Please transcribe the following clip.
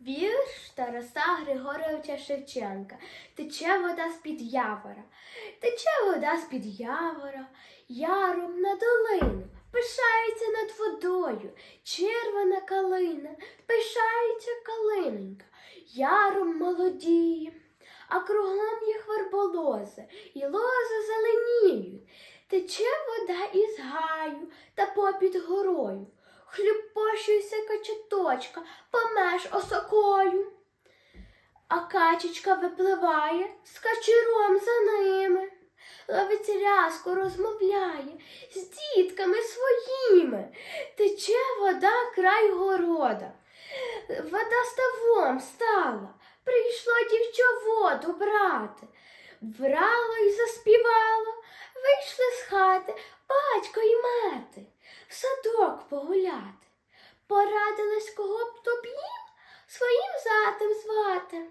Вірш Тараса Григоровича Шевченка. Тече вода з-під явора. Тече вода з-під явора, яром на долину. Пишається над водою, червона калина, пишається калинонька, яром молодіє, а кругом їх верболози, і лози зеленіють. Тече вода із гаю та попід горою. Хлюпощується качаточка помеж осокою. А качечка випливає з качуром за ними. Ловить рязко розмовляє з дітками своїми. Тече вода край города. Вода ставом стала, прийшло дівчо воду брати. Брало й заспівало, вийшли з хати батько й мати, в садок погуляти. Порадились, кого б тобі своїм затем звати.